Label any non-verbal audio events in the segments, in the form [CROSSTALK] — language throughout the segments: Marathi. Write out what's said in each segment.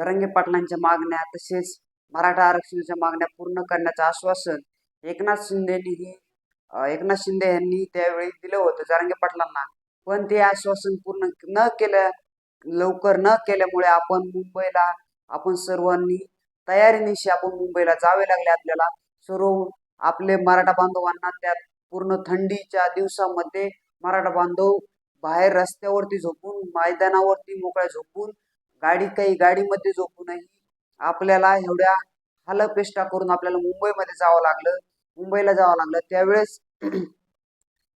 जरांगे पाटलांच्या मागण्या तसेच मराठा आरक्षणाच्या मागण्या पूर्ण करण्याचं आश्वासन एकनाथ शिंदेनी ही एकनाथ शिंदे यांनी त्यावेळी दिलं होतं जारंगे पाटलांना. पण ते आश्वासन पूर्ण न केल्या लवकर न केल्यामुळे आपण मुंबईला आपण सर्वांनी तयारीनिशी आपण मुंबईला जावे लागले आपल्याला. सर्व आपले मराठा बांधवांना त्यात पूर्ण थंडीच्या दिवसामध्ये मराठा बांधव बाहेर रस्त्यावरती झोपून मैदानावरती मोकळ्या झोपून गाडी काही गाडीमध्ये झोपूनही आपल्याला एवढ्या हालपेष्टा करून आपल्याला मुंबईमध्ये जावं लागलं. मुंबईला जावं लागलं. त्यावेळेस [CLEARS THROAT]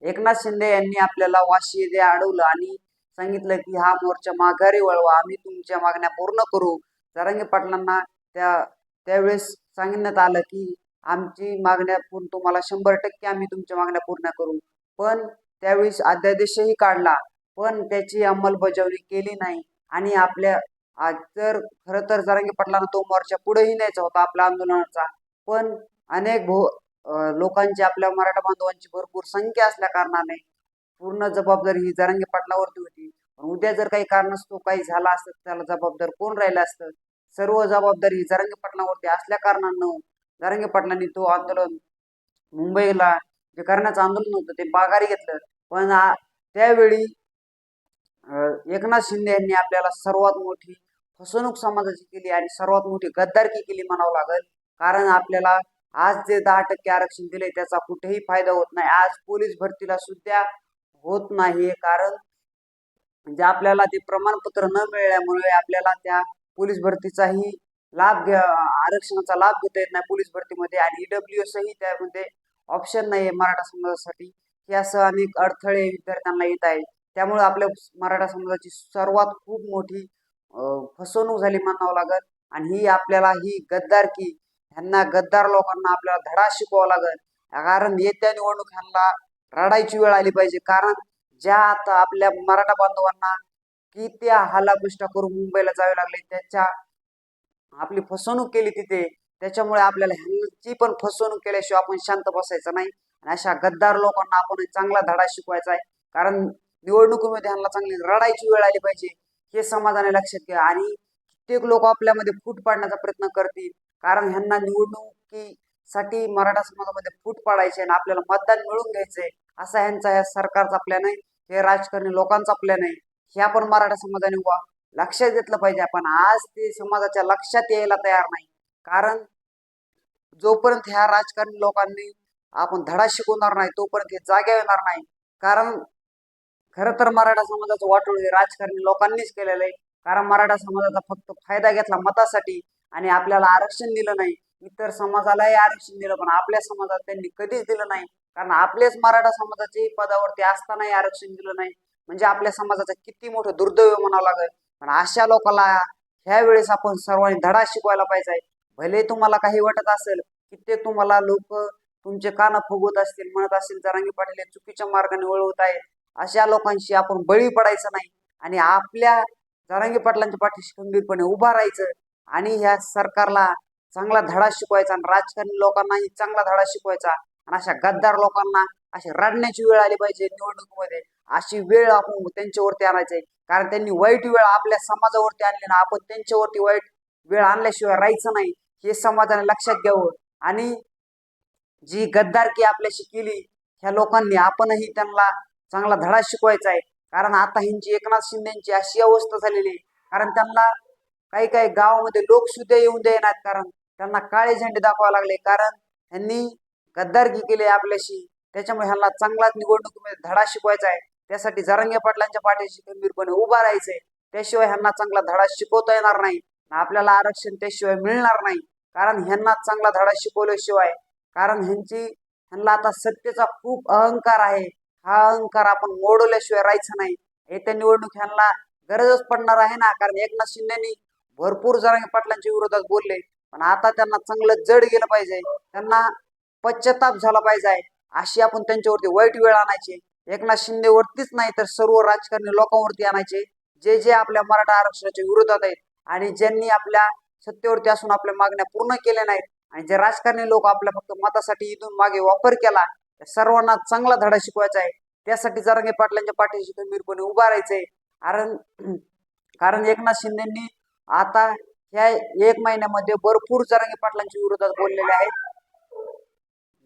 एकनाथ शिंदे यांनी आपल्याला वाशी येथे अडवलं आणि सांगितलं की हा मोर्चा माघारी वळवा. आम्ही तुमच्या मागण्या पूर्ण करू. जरांगे पाटलांना त्या त्यावेळेस सांगण्यात आलं की आमची मागण्या पूर्ण तुम्हाला शंभर टक्के आम्ही तुमच्या मागण्या पूर्ण करू. पण त्यावेळेस अध्यादेशही काढला. पण त्याची अंमलबजावणी केली नाही. आणि आपल्या आज जर खरं तर जरांगे पाटलांना तो मोर्चा पुढेही न्यायचा होता आपल्या आंदोलनाचा. पण अनेक भो लोकांची आपल्या मराठा बांधवांची भरपूर संख्या असल्या कारणाने पूर्ण जबाबदारी ही जरांगे पाटलावरती होती. पण उद्या जर काही कारणास्तव काही झाला असतं त्याला जबाबदार कोण राहिलं असतं? सर्व जबाबदारी ही जरांगे पाटलावरती असल्या कारणानं जरांगे पाटलांनी तो आंदोलन मुंबईला जे करण्याचं आंदोलन होतं ते माघारी घेतलं. पण त्यावेळी एकनाथ शिंदे यांनी आपल्याला सर्वात मोठी फसवणूक समाजाची केली आणि सर्वात मोठी गद्दारकी केली म्हणावं लागेल. कारण आपल्याला आज जे दहा टक्के आरक्षण दिले त्याचा कुठेही फायदा होत नाही. आज पोलीस भरतीला सुद्धा होत नाही कारण म्हणजे आपल्याला ते प्रमाणपत्र न मिळाल्यामुळे आपल्याला त्या पोलीस भरतीचाही लाभ घ्या आरक्षणाचा लाभ घेता येत नाही पोलीस भरतीमध्ये. आणि ईडब्ल्यू एस त्यामध्ये ऑप्शन नाही आहे मराठा समाजासाठी. हे असं अनेक अडथळे विद्यार्थ्यांना येत आहे. त्यामुळे आपल्या मराठा समाजाची सर्वात खूप मोठी फसवणूक झाली म्हणावं लागल. आणि ही आपल्याला ही गद्दारकी ह्यांना गद्दार लोकांना आपल्याला धडा शिकवावा लागेल. कारण येत्या निवडणूक ह्यांना रडायची वेळ आली पाहिजे. कारण ज्या आता आपल्या मराठा बांधवांना किती हालापिष्टा करून मुंबईला जावे लागले त्याच्या आपली फसवणूक केली तिथे त्याच्यामुळे आपल्याला ह्यांची पण फसवणूक केल्याशिवाय आपण शांत बसायचं नाही. आणि अशा गद्दार लोकांना आपण चांगला धडा शिकवायचा आहे. कारण निवडणुकीमध्ये ह्यांना चांगली रडायची वेळ आली पाहिजे. हे समाजाने लक्षात घ्या. आणि कित्येक लोक आपल्यामध्ये फूट पाडण्याचा प्रयत्न करतील. कारण ह्यांना निवडणुकीसाठी मराठा समाजामध्ये फूट पाडायचे आणि आपल्याला मतदान मिळून घ्यायचंय. असा ह्यांचा या सरकारचा प्लॅन आहे. हे राजकारणी लोकांचा प्लॅन आहे. हे आपण मराठा समाजाने वा लक्षात घेतलं पाहिजे आपण. आज ते समाजाच्या लक्षात यायला तयार नाही. कारण जोपर्यंत ह्या राजकारणी लोकांनी आपण धडा शिकवणार नाही तोपर्यंत हे जाग्या येणार नाही. कारण खरं तर मराठा समाजाचं वाटोळ हे राजकारणी लोकांनीच केलेलं आहे. कारण मराठा समाजाचा फक्त फायदा घेतला मतासाठी आणि आपल्याला आरक्षण दिलं नाही. इतर समाजालाही आरक्षण दिलं पण आपल्या समाजात त्यांनी कधीच दिलं नाही. कारण आपलेच मराठा समाजाचे पदावरती असतानाही आरक्षण दिलं नाही. म्हणजे आपल्या समाजाचा किती मोठं दुर्दैव म्हणावं लागेल. पण अशा लोकांना ह्या वेळेस आपण सर्वांनी धडा शिकवायला पाहिजे. भले तुम्हाला काही वाटत असेल कित्येक तुम्हाला लोक तुमचे कान फुगवत असतील म्हणत असतील जरांगी पाटील हे चुकीच्या मार्गाने वळवत आहेत. अशा लोकांशी आपण बळी पडायचं नाही आणि आपल्या जरांगी पाटलांच्या पाठीशी खंबीरपणे उभा राहायचं आणि ह्या सरकारला चांगला धडा शिकवायचा आणि राजकारणी लोकांनाही चांगला धडा शिकवायचा आणि अशा गद्दार लोकांना अशी रडण्याची वेळ आली पाहिजे निवडणुकीमध्ये. अशी वेळ आपण त्यांच्यावरती आणायची कारण त्यांनी वाईट वेळ आपल्या समाजावरती आणली ना आपण त्यांच्यावरती वाईट वेळ आणल्याशिवाय राहायचं नाही. हे समाजाने लक्षात घ्यावं आणि जी गद्दारकी आपल्याशी केली ह्या लोकांनी आपणही त्यांना चांगला धडा शिकवायचा आहे. कारण आता ह्यांची एकनाथ शिंदेची अशी अवस्था झालेली आहे. कारण त्यांना काही काही गावामध्ये लोक सुद्धा येऊन देणार कारण त्यांना काळे झेंडे दाखवावे लागले. कारण ह्यांनी गद्दारकी केली आहे आपल्याशी. त्याच्यामुळे ह्यांना चांगलाच निवडणुकीमध्ये धडा शिकवायचा आहे. त्यासाठी जरंगे पाटलांच्या पाठीशी गंभीरपणे उभा राहायचंय. त्याशिवाय ह्यांना चांगला धडा शिकवता येणार नाही. आपल्याला आरक्षण त्याशिवाय मिळणार नाही. कारण ह्यांना चांगला धडा शिकवल्याशिवाय. कारण ह्यांची ह्यांना आता सत्तेचा खूप अहंकार आहे. हा अहंकार आपण मोडवल्याशिवाय राहायचं नाही. येत्या निवडणूक ह्यांना गरजच पडणार आहे ना? कारण एकनाथ शिंदेनी भरपूर जरांगे पाटलांच्या विरोधात बोलले. पण आता त्यांना चांगलं जड गेलं पाहिजे. त्यांना पश्चाताप झाला पाहिजे. अशी आपण त्यांच्यावरती वाईट वेळ आणायची. एकनाथ शिंदेवरतीच नाही तर सर्व राजकारणी लोकांवरती आणायचे. जे जे आपल्या मराठा आरक्षणाच्या विरोधात आहेत आणि ज्यांनी आपल्या सत्तेवरती असून आपल्या मागण्या पूर्ण केल्या नाहीत आणि जे राजकारणी लोक आपल्या फक्त मतासाठी इथून मागे वापर केला सर्वांना चांगला धडा शिकवायचा आहे. त्यासाठी जरांगे पाटलांच्या पाठीशी खंबीरपणे उभा राहायचंय. कारण कारण एकनाथ शिंदेनी आता ह्या एक महिन्यामध्ये भरपूर जरांगे पाटलांच्या विरोधात बोललेले आहेत.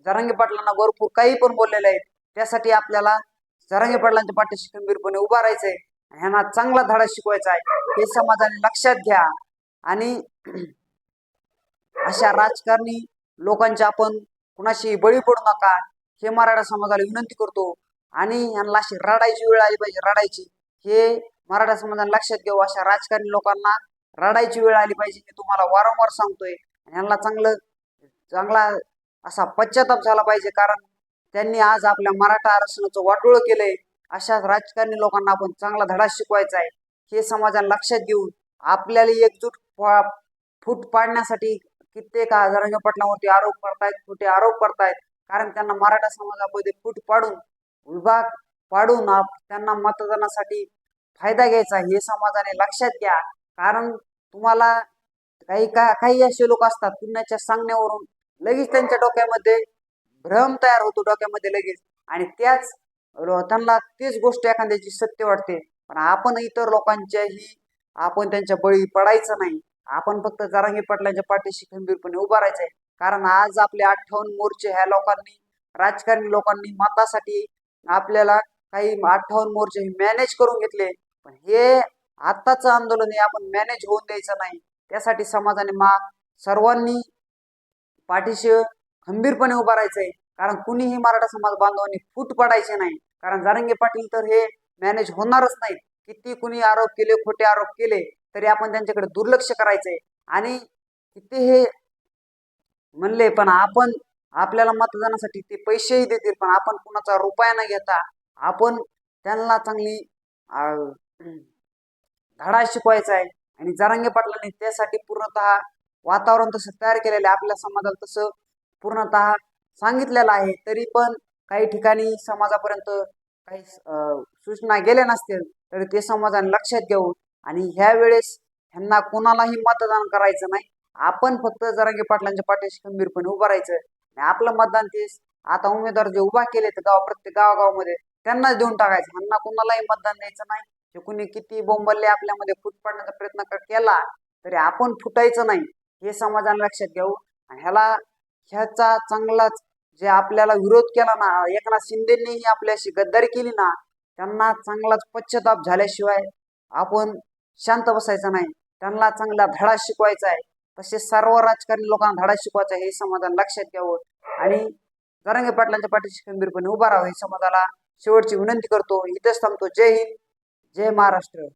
जरांगे पाटलांना भरपूर काही पण बोललेले आहेत. त्यासाठी आपल्याला जरांगे पाटलांच्या पाठीशी खंबीरपणे उभा राहायचंय. ह्यांना चांगला धडा शिकवायचा आहे. हे समाजाने लक्षात घ्या. आणि अशा राजकारणी लोकांच्या आपण कुणाशी बळी पडू नका. हे मराठा समाजाला विनंती करतो. आणि यांना अशी रडायची वेळ आली पाहिजे रडायची. हे मराठा समाजाने लक्षात घेऊ अशा राजकारणी लोकांना रडायची वेळ आली पाहिजे मी तुम्हाला वारंवार सांगतोय. यांना चांगलं चांगला असा पश्चाताप झाला पाहिजे कारण त्यांनी आज आपल्या मराठा आरक्षणाचं वाटोळ केलंय. अशा राजकारणी लोकांना आपण चांगला धडा शिकवायचा आहे. हे समाजाने लक्षात घेऊन आपल्याला एकजूट फूट पाडण्यासाठी कित्येक जरांगे पाटलावरती आरोप करतायत खोटे आरोप करतायत. कारण त्यांना मराठा समाजामध्ये फूट पाडून विभाग पाडून आप- त्यांना मतदानासाठी फायदा घ्यायचा हे समाजाने लक्षात घ्या. कारण तुम्हाला काही का काही असे लोक असतात पुण्याच्या सांगण्यावरून लगेच त्यांच्या डोक्यामध्ये भ्रम तयार होतो डोक्यामध्ये लगेच. आणि त्याच त्यांना तीच गोष्ट एखाद्याची सत्य वाटते. पण आपण इतर लोकांच्याही आपण त्यांच्या बळी पडायचं नाही. आपण फक्त जरांगी पाटलांच्या पाठीशी खंबीरपणे उभा राहायचंय. कारण आज आपले अठ्ठावन्न मोर्चे ह्या लोकांनी राजकारणी लोकांनी मतासाठी आपल्याला काही अठ्ठावन्न मोर्चे मॅनेज करून घेतले. पण हे आत्ताचं आंदोलन हे आपण मॅनेज होऊन द्यायचं नाही. त्यासाठी समाजाने मा सर्वांनी पाठीशी खंबीरपणे उभा राहायचंय. कारण कुणीही मराठा समाज बांधवांनी फूट पडायचे नाही. कारण जारंगे पाटील तर हे मॅनेज होणारच नाहीत किती कुणी आरोप केले खोटे आरोप केले तरी आपण त्यांच्याकडे दुर्लक्ष करायचंय. आणि किती हे म्हणले पण आपण आपल्याला मतदानासाठी ते पैसेही देतील पण आपण कुणाचा रुपया न घेता आपण त्यांना चांगली धडा शिकवायचा आहे आणि जरांगे पाटलांनी त्यासाठी पूर्णतः वातावरण तसं तयार केलेलं आहे आपल्या समाजाला तसं पूर्णतः सांगितलेलं आहे. तरी पण काही ठिकाणी समाजापर्यंत काही सूचना गेल्या नसतील तरी ते समाजाने लक्षात घेऊन आणि ह्या वेळेस ह्यांना कोणालाही मतदान करायचं नाही आपण फक्त जरांगे पाटलांच्या पाठीशी खंबीरपणे उभं राहायचं. आणि आपलं मतदान तेच. आता उमेदवार जे उभा केले तर गाव प्रत्येक गावागावामध्ये त्यांनाच देऊन टाकायचं. ह्यांना कोणालाही मतदान द्यायचं नाही. कुणी किती बोंबल्ले आपल्यामध्ये फूट पाडण्याचा प्रयत्न केला तरी आपण फुटायचं नाही. हे समाजाने लक्षात घेऊ आणि ह्याला ह्याचा चांगलाच जे आपल्याला विरोध केला ना एकनाथ शिंदेनीही आपल्याशी गद्दारी केली ना त्यांना चांगलाच पश्चाताप झाल्याशिवाय आपण शांत बसायचं नाही. त्यांना चांगला धडा शिकवायचा आहे. तसेच सर्व राजकारणी लोकांना धडा शिकवायचा हे समाजाला लक्षात घ्यावं. आणि जरांगे पाटलांच्या पाठीशी खंबीरपणे उभा राहावं हे समाजाला शेवटची विनंती करतो. इथेच थांबतो. जय हिंद जय महाराष्ट्र.